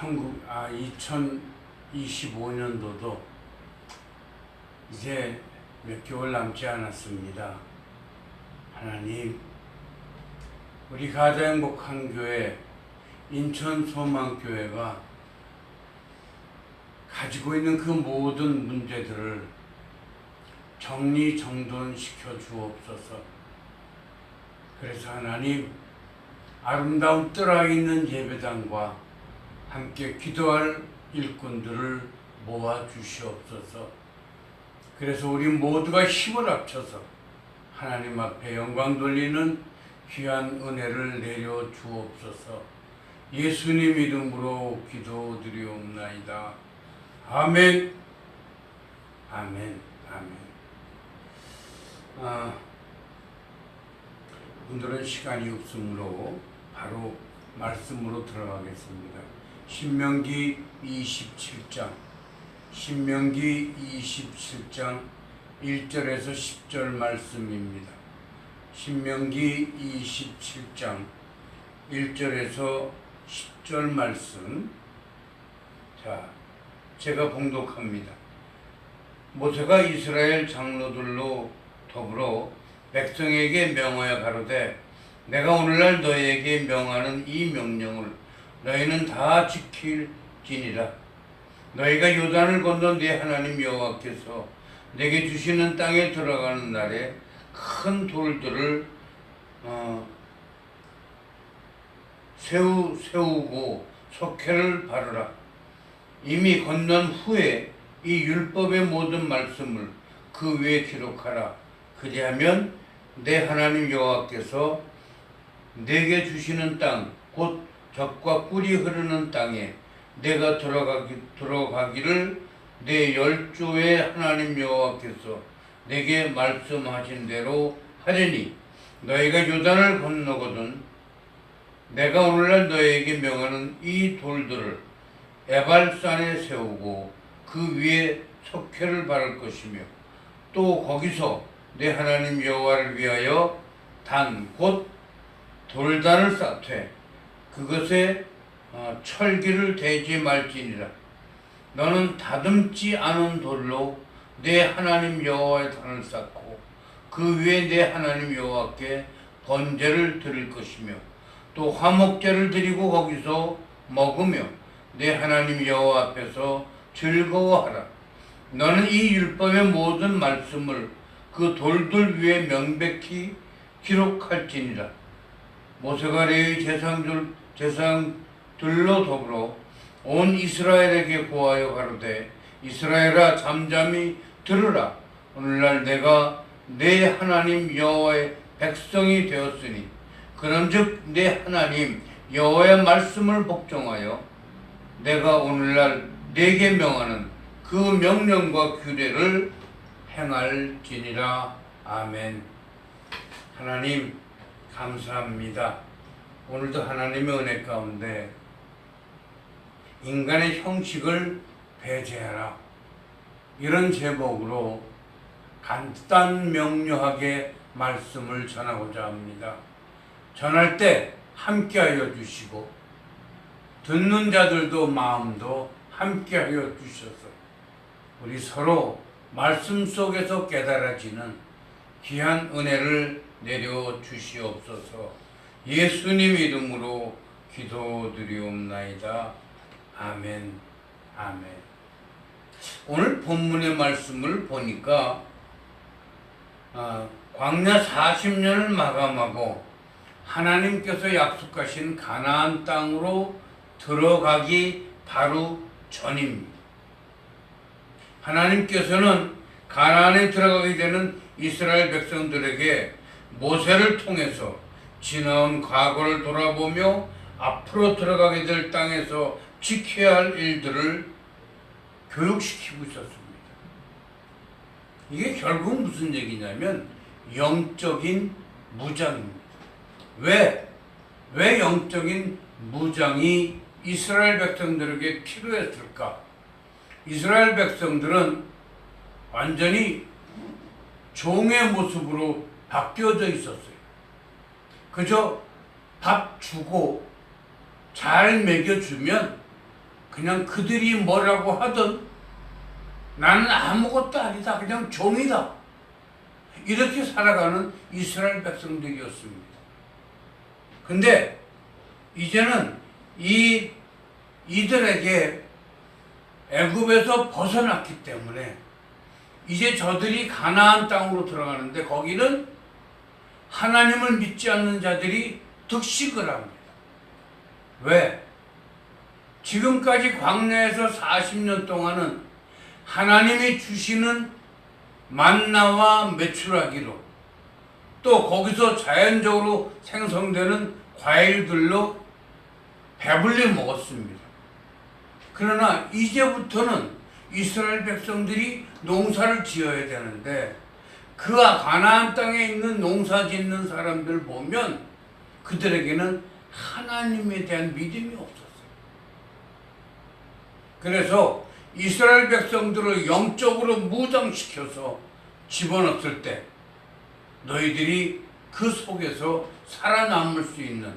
천국 아 2025년도도 이제 몇 개월 남지 않았습니다. 하나님 우리 가장 행복한 교회 인천 소망교회가 가지고 있는 그 모든 문제들을 정리 정돈시켜 주옵소서. 그래서 하나님 아름다운 뜰아 있는 예배당과 함께 기도할 일꾼들을 모아 주시옵소서. 그래서 우리 모두가 힘을 합쳐서 하나님 앞에 영광 돌리는 귀한 은혜를 내려 주옵소서. 예수님 이름으로 기도드리옵나이다. 아멘. 아멘. 아멘. 아, 오늘은 시간이 없으므로 바로 말씀으로 들어가겠습니다. 신명기 27장, 신명기 27장 1절에서 10절 말씀입니다. 신명기 27장 1절에서 10절 말씀. 자, 제가 봉독합니다. 모세가 이스라엘 장로들로 더불어 백성에게 명하여 가로되 내가 오늘날 너희에게 명하는 이 명령을 너희는 다 지킬지니라. 너희가 요단을 건너 내 하나님 여호와께서 내게 주시는 땅에 들어가는 날에 큰 돌들을 어, 세우 세우고 석회를 바르라. 이미 건넌 후에 이 율법의 모든 말씀을 그 위에 기록하라. 그리하면 내 하나님 여호와께서 내게 주시는 땅곧 젖과 꿀이 흐르는 땅에 내가 들어가기, 들어가기를 내 열조의 하나님 여호와께서 내게 말씀하신 대로 하려니 너희가 요단을 건너거든 내가 오늘날 너희에게 명하는 이 돌들을 에발산에 세우고 그 위에 석회를 바를 것이며 또 거기서 내 하나님 여호와를 위하여 단 곧 돌단을 쌓되 그것에 어, 철기를 대지 말지니라 너는 다듬지 않은 돌로 내 하나님 여호와의 단을 쌓고 그 위에 내 하나님 여호와께 번제를 드릴 것이며 또 화목제를 드리고 거기서 먹으며 내 하나님 여호와 앞에서 즐거워하라 너는 이 율법의 모든 말씀을 그 돌들 위에 명백히 기록할지니라. 모세가 레위 제상들, 제상들로 더불어 온 이스라엘에게 고하여 가로되 이스라엘아 잠잠히 들으라. 오늘날 내가 내 하나님 여호와의 백성이 되었으니 그런즉 내 하나님 여호와의 말씀을 복종하여 내가 오늘날 내게 명하는 그 명령과 규례를 행할지니라. 아멘. 하나님, 감사합니다. 오늘도 하나님의 은혜 가운데 인간의 형식을 배제하라. 이런 제목으로 간단 명료하게 말씀을 전하고자 합니다. 전할 때 함께하여 주시고 듣는 자들도 마음도 함께하여 주셔서 우리 서로 말씀 속에서 깨달아지는 귀한 은혜를 내려 주시옵소서. 예수님 이름으로 기도드리옵나이다. 아멘. 아멘. 오늘 본문의 말씀을 보니까 아, 광야 40년을 마감하고 하나님께서 약속하신 가나안 땅으로 들어가기 바로 전입니다. 하나님께서는 가나안에 들어가게 되는 이스라엘 백성들에게 모세를 통해서 지나온 과거를 돌아보며 앞으로 들어가게 될 땅에서 지켜야 할 일들을 교육시키고 있었습니다. 이게 결국 무슨 얘기냐면 영적인 무장입니다. 왜? 왜 영적인 무장이 이스라엘 백성들에게 필요했을까? 이스라엘 백성들은 완전히 종의 모습으로 바뀌어져 있었어요. 그저 밥 주고 잘 먹여주면 그냥 그들이 뭐라고 하든 나는 아무것도 아니다. 그냥 종이다. 이렇게 살아가는 이스라엘 백성들이었습니다. 근데 이제는 이 이들에게 애굽에서 벗어났기 때문에 이제 저들이 가나안 땅으로 들어가는데 거기는 하나님을 믿지 않는 자들이 득식을 합니다. 왜? 지금까지 광야에서 40년 동안은 하나님이 주시는 만나와 메추라기로 또 거기서 자연적으로 생성되는 과일들로 배불리 먹었습니다. 그러나 이제부터는 이스라엘 백성들이 농사를 지어야 되는데 그 가나안 땅에 있는 농사 짓는 사람들 보면 그들에게는 하나님에 대한 믿음이 없었어요. 그래서 이스라엘 백성들을 영적으로 무장시켜서 집어넣었을 때 너희들이 그 속에서 살아남을 수 있는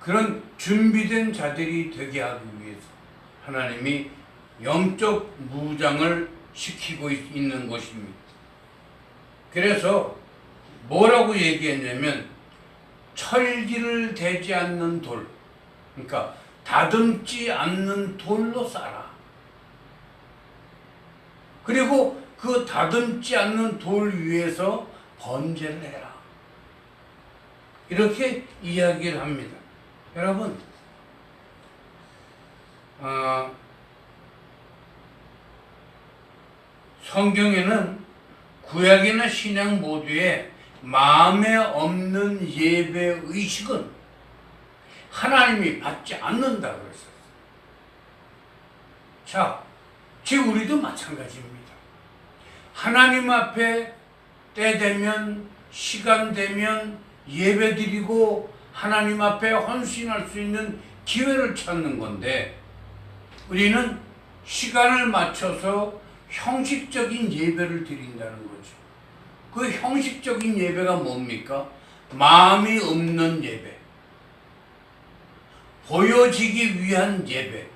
그런 준비된 자들이 되게 하기 위해서 하나님이 영적 무장을 시키고 있- 있는 것입니다. 그래서 뭐라고 얘기했냐면 철기를 대지 않는 돌, 그러니까 다듬지 않는 돌로 쌓아. 그리고 그 다듬지 않는 돌 위에서 번제를 해라. 이렇게 이야기를 합니다. 여러분, 어, 성경에는 구약이나 신약 모두에 마음에 없는 예배 의식은 하나님이 받지 않는다 그랬어요. 자, 지금 우리도 마찬가지입니다. 하나님 앞에 때 되면 시간 되면 예배 드리고 하나님 앞에 헌신할 수 있는 기회를 찾는 건데 우리는 시간을 맞춰서 형식적인 예배를 드린다는 거죠. 그 형식적인 예배가 뭡니까? 마음이 없는 예배. 보여지기 위한 예배.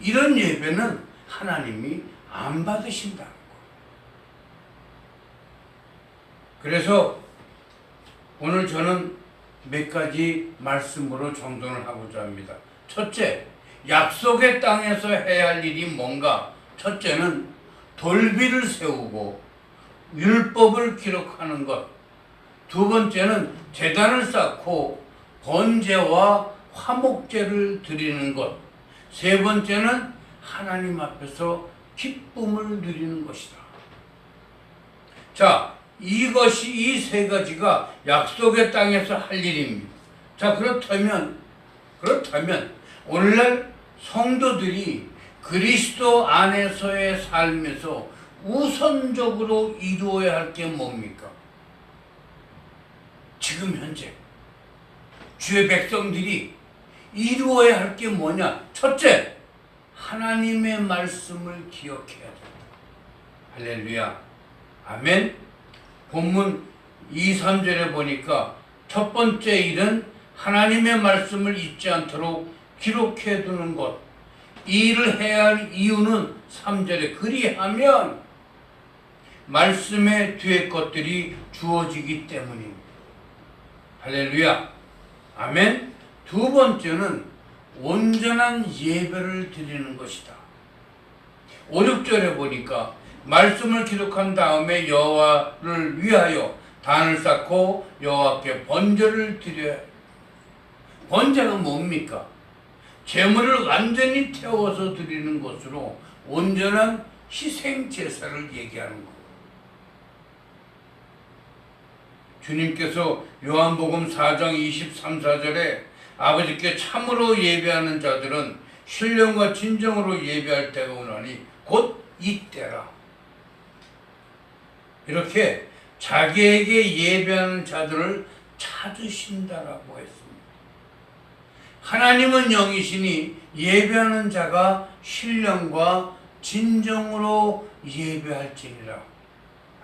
이런 예배는 하나님이 안 받으신다는 거예요. 그래서 오늘 저는 몇 가지 말씀으로 정돈을 하고자 합니다. 첫째, 약속의 땅에서 해야 할 일이 뭔가? 첫째는 돌비를 세우고 율법을 기록하는 것. 두 번째는 재단을 쌓고 번제와 화목제를 드리는 것. 세 번째는 하나님 앞에서 기쁨을 누리는 것이다. 자, 이것이 이 세 가지가 약속의 땅에서 할 일입니다. 자, 그렇다면, 그렇다면, 오늘날 성도들이 그리스도 안에서의 삶에서 우선적으로 이루어야 할 게 뭡니까? 지금 현재 주의 백성들이 이루어야 할 게 뭐냐? 첫째, 하나님의 말씀을 기억해야 된다. 할렐루야. 아멘. 본문 2, 3절에 보니까 첫 번째 일은 하나님의 말씀을 잊지 않도록 기록해 두는 것. 이 일을 해야 할 이유는 3절에 그리하면 말씀의 뒤에 것들이 주어지기 때문입니다. 할렐루야. 아멘. 두 번째는 온전한 예배를 드리는 것이다. 5, 6절에 보니까 말씀을 기록한 다음에 여호와를 위하여 단을 쌓고 여호와께 번제를 드려야. 번제가 뭡니까? 재물을 완전히 태워서 드리는 것으로 온전한 희생 제사를 얘기하는 거. 주님께서 요한복음 4장 23, 4절에 아버지께 참으로 예배하는 자들은 신령과 진정으로 예배할 때가 오나니 곧 이때라. 이렇게 자기에게 예배하는 자들을 찾으신다라고 했습니다. 하나님은 영이시니 예배하는 자가 신령과 진정으로 예배할지니라.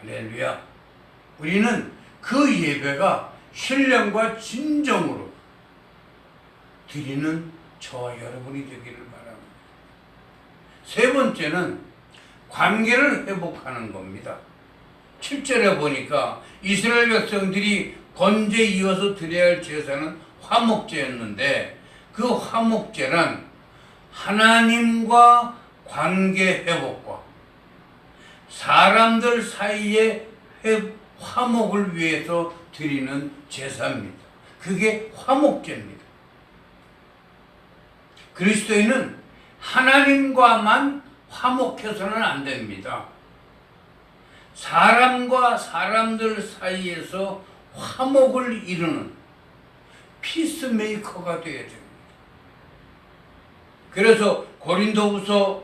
할렐루야. 우리는 그 예배가 신령과 진정으로 드리는 저와 여러분이 되기를 바랍니다. 세 번째는 관계를 회복하는 겁니다. 7절에 보니까 이스라엘 백성들이 번제 이어서 드려야 할 제사는 화목제였는데 그 화목제란 하나님과 관계 회복과 사람들 사이의 회, 화목을 위해서 드리는 제사입니다. 그게 화목제입니다. 그리스도인은 하나님과만 화목해서는 안 됩니다. 사람과 사람들 사이에서 화목을 이루는 피스메이커가 되어야 됩니다. 그래서 고린도후서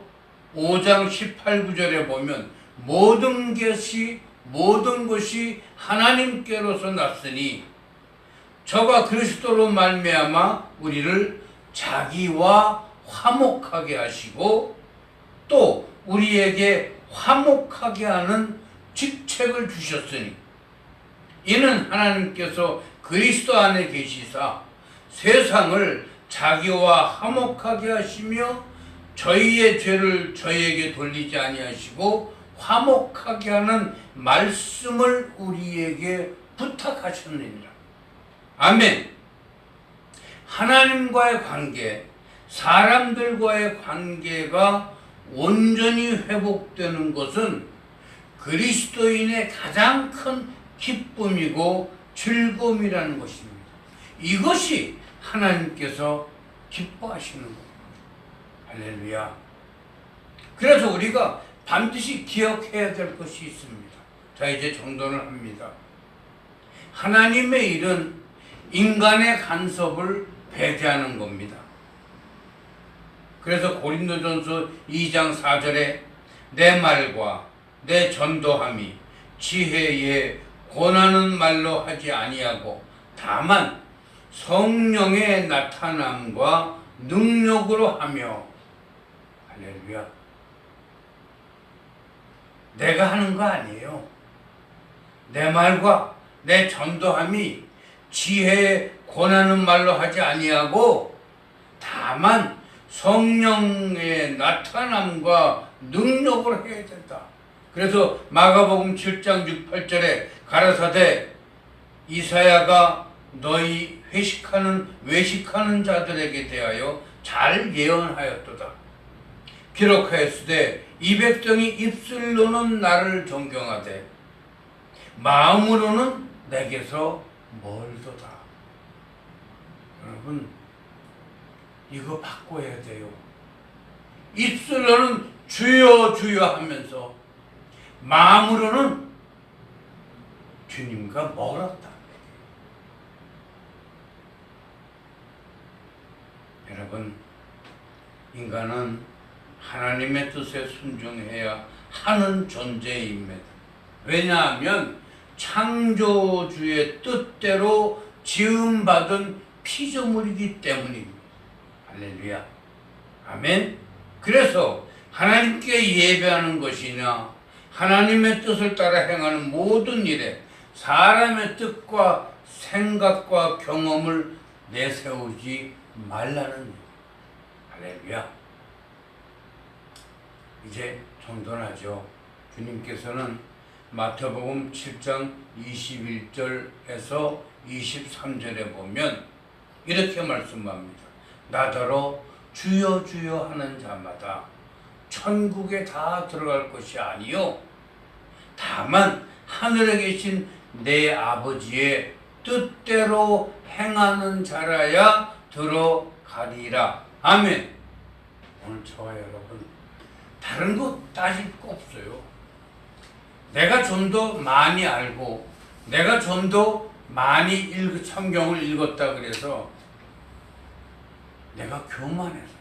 5장 18, 9절에 보면 모든 것이 모든 것이 하나님께로서 났으니 저가 그리스도로 말미암아 우리를 자기와 화목하게 하시고 또 우리에게 화목하게 하는 직책을 주셨으니 이는 하나님께서 그리스도 안에 계시사 세상을 자기와 화목하게 하시며 저희의 죄를 저희에게 돌리지 아니하시고 화목하게 하는 말씀을 우리에게 부탁하셨느니라. 아멘. 하나님과의 관계, 사람들과의 관계가 온전히 회복되는 것은 그리스도인의 가장 큰 기쁨이고 즐거움이라는 것입니다. 이것이 하나님께서 기뻐하시는 겁니다. 할렐루야. 그래서 우리가 반드시 기억해야 될 것이 있습니다. 자, 이제 정돈을 합니다. 하나님의 일은 인간의 간섭을 배제하는 겁니다. 그래서 고린도전서 2장 4절에 내 말과 내 전도함이 지혜에 권하는 말로 하지 아니하고 다만 성령의 나타남과 능력으로 하며. 할렐루야. 내가 하는 거 아니에요. 내 말과 내 전도함이 지혜에 권하는 말로 하지 아니하고 다만 성령의 나타남과 능력으로 해야 된다. 그래서 마가복음 7장 6, 8절에 가라사대 이사야가 너희 회식하는 외식하는 자들에게 대하여 잘 예언하였도다. 기록하였으되 이 백성이 입술로는 나를 존경하되 마음으로는 내게서 멀도다. 여러분 이거 바꿔야 돼요. 입술로는 주여 주여 하면서 마음으로는 주님과 멀었다. 여러분, 인간은 하나님의 뜻에 순종해야 하는 존재입니다. 왜냐하면 창조주의 뜻대로 지음받은 피조물이기 때문입니다. 할렐루야. 아멘. 그래서 하나님께 예배하는 것이냐, 하나님의 뜻을 따라 행하는 모든 일에 사람의 뜻과 생각과 경험을 내세우지 말라는 할렐루야. 이제 정돈하죠. 주님께서는 마태복음 7장 21절에서 23절에 보면 이렇게 말씀합니다. 나더러 주여 주여 하는 자마다 천국에 다 들어갈 것이 아니요 다만 하늘에 계신 내 아버지의 뜻대로 행하는 자라야 들어가리라. 아멘. 오늘 저와 여러분 다른 거 따질 거 없어요. 내가 좀 더 많이 알고 내가 좀 더 많이 읽, 성경을 읽었다 그래서 내가 교만해서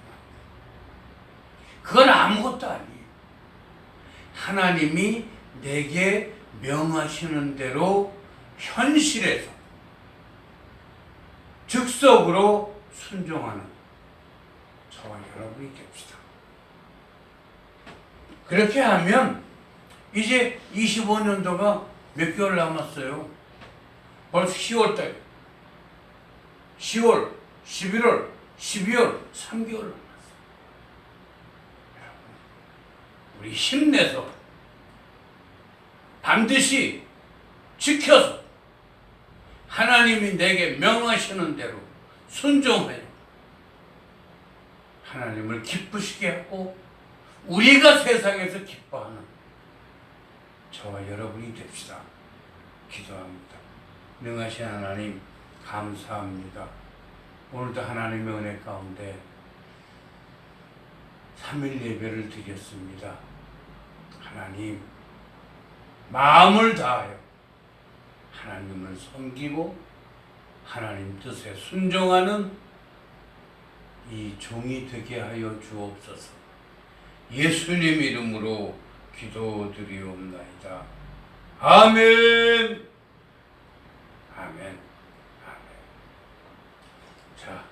그건 아무것도 아니에요. 하나님이 내게 명하시는 대로 현실에서 즉석으로 순종하는 저와 여러분이 됩시다. 그렇게 하면 이제 25년도가 몇 개월 남았어요. 벌써 10월 달. 10월, 11월, 12월, 3개월 남았어요. 우리 힘내서 반드시 지켜서 하나님이 내게 명하시는 대로 순종하여 하나님을 기쁘시게 하고 우리가 세상에서 기뻐하는 저와 여러분이 됩시다. 기도합니다. 능하신 하나님 감사합니다. 오늘도 하나님의 은혜 가운데 3일 예배를 드렸습니다. 하나님 마음을 다하여 하나님을 섬기고 하나님 뜻에 순종하는 이 종이 되게 하여 주옵소서. 예수님 이름으로 기도드리옵나이다. 아멘. 아멘. 아멘. 자,